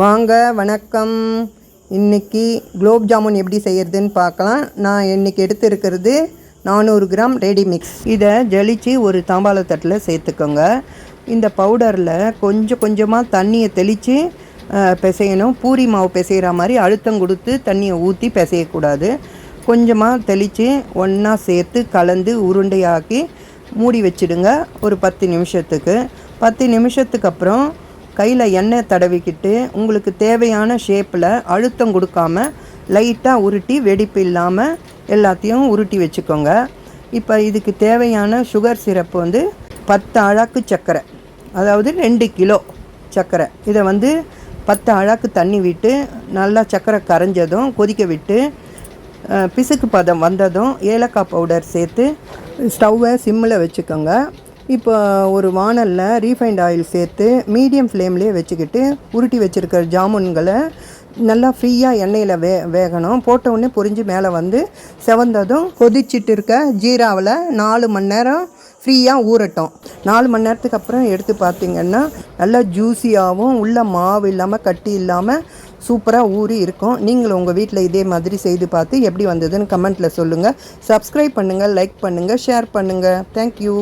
வாங்க வணக்கம். இன்னைக்கு குலோப் ஜாமுன் எப்படி செய்கிறதுன்னு பார்க்கலாம். நான் இன்றைக்கி எடுத்துருக்கிறது நானூறு கிராம் ரெடி மிக்ஸ். இதை ஜலித்து ஒரு தாம்பாள தட்டில் சேர்த்துக்கோங்க. இந்த பவுடரில் கொஞ்சம் கொஞ்சமாக தண்ணியை தெளித்து பிசையணும். பூரி மாவு பிசைகிற மாதிரி அழுத்தம் கொடுத்து தண்ணியை ஊற்றி பிசையக்கூடாது. கொஞ்சமாக தெளித்து ஒன்றா சேர்த்து கலந்து உருண்டையாக்கி மூடி வச்சிடுங்க ஒரு பத்து நிமிஷத்துக்கு. பத்து நிமிஷத்துக்கு அப்புறம் கையில் எண்ணெய் தடவிக்கிட்டு உங்களுக்கு தேவையான ஷேப்பில் அழுத்தம் கொடுக்காம லைட்டாக உருட்டி வெடிப்பு இல்லாமல் எல்லாத்தையும் உருட்டி வச்சுக்கோங்க. இப்போ இதுக்கு தேவையான சுகர் சிரப்பு வந்து பத்து அழாக்கு சர்க்கரை அதாவது ரெண்டு கிலோ சர்க்கரை இதை வந்து பத்து அழாக்கு தண்ணி விட்டு நல்லா சர்க்கரை கரைஞ்சதும் கொதிக்க விட்டு பிசுக்கு பதம் வந்ததும் ஏலக்காய் பவுடர் சேர்த்து ஸ்டவ்வை சிம்மில் வச்சுக்கோங்க. இப்போ ஒரு வானலில் ரீஃபைண்ட் ஆயில் சேர்த்து மீடியம் ஃப்ளேம்லேயே வச்சுக்கிட்டு உருட்டி வச்சுருக்கிற ஜாமுன்களை நல்லா ஃப்ரீயாக எண்ணெயில் வே வேகணும். போட்ட உடனே பொரிஞ்சு மேலே வந்து செவந்ததும் கொதிச்சிட்டு இருக்க ஜீராவில் நாலு மணி நேரம் ஃப்ரீயாக ஊறட்டும். நாலு மணி நேரத்துக்கு அப்புறம் எடுத்து பார்த்தீங்கன்னா நல்லா ஜூஸியாகவும் உள்ள மாவு இல்லாமல் கட்டி இல்லாமல் சூப்பராக ஊறி இருக்கும். நீங்களும் உங்கள் வீட்டில் இதே மாதிரி செய்து பார்த்து எப்படி வந்ததுன்னு கமெண்ட்டில் சொல்லுங்கள் சப்ஸ்கிரைப் பண்ணுங்கள் லைக் பண்ணுங்கள் ஷேர் பண்ணுங்கள் தேங்க்யூ